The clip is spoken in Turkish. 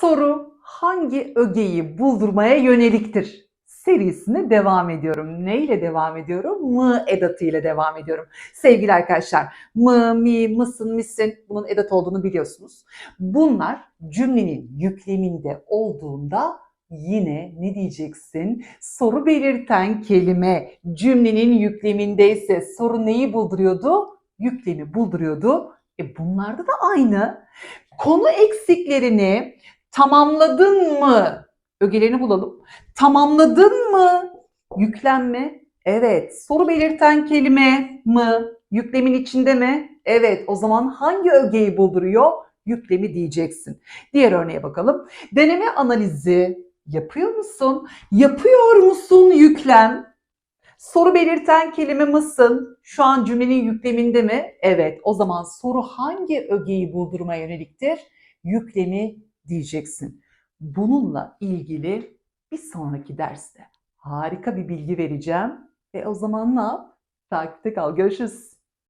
Soru hangi ögeyi buldurmaya yöneliktir? Serisine devam ediyorum. Ne ile devam ediyorum? Mı edatı ile devam ediyorum. Sevgili arkadaşlar, mı, mi, mısın, misin bunun edat olduğunu biliyorsunuz. Bunlar cümlenin yükleminde olduğunda yine ne diyeceksin? Soru belirten kelime cümlenin yüklemindeyse soru neyi bulduruyordu? Yüklemi bulduruyordu. E bunlarda da aynı. Konu eksiklerini tamamladın mı? Ögelerini bulalım. Tamamladın mı? Yüklenme. Evet. Soru belirten kelime mi? Yüklemin içinde mi? Evet. O zaman hangi ögeyi bulduruyor? Yüklemi diyeceksin. Diğer örneğe bakalım. Deneme analizi yapıyor musun? Yapıyor musun yüklem? Soru belirten kelime mısın? Şu an cümlenin yükleminde mi? Evet. O zaman soru hangi ögeyi buldurmaya yöneliktir? Yüklemi diyeceksin. Bununla ilgili bir sonraki derste harika bir bilgi vereceğim. Ve o zaman ne yap? Takipte kal. Görüşürüz.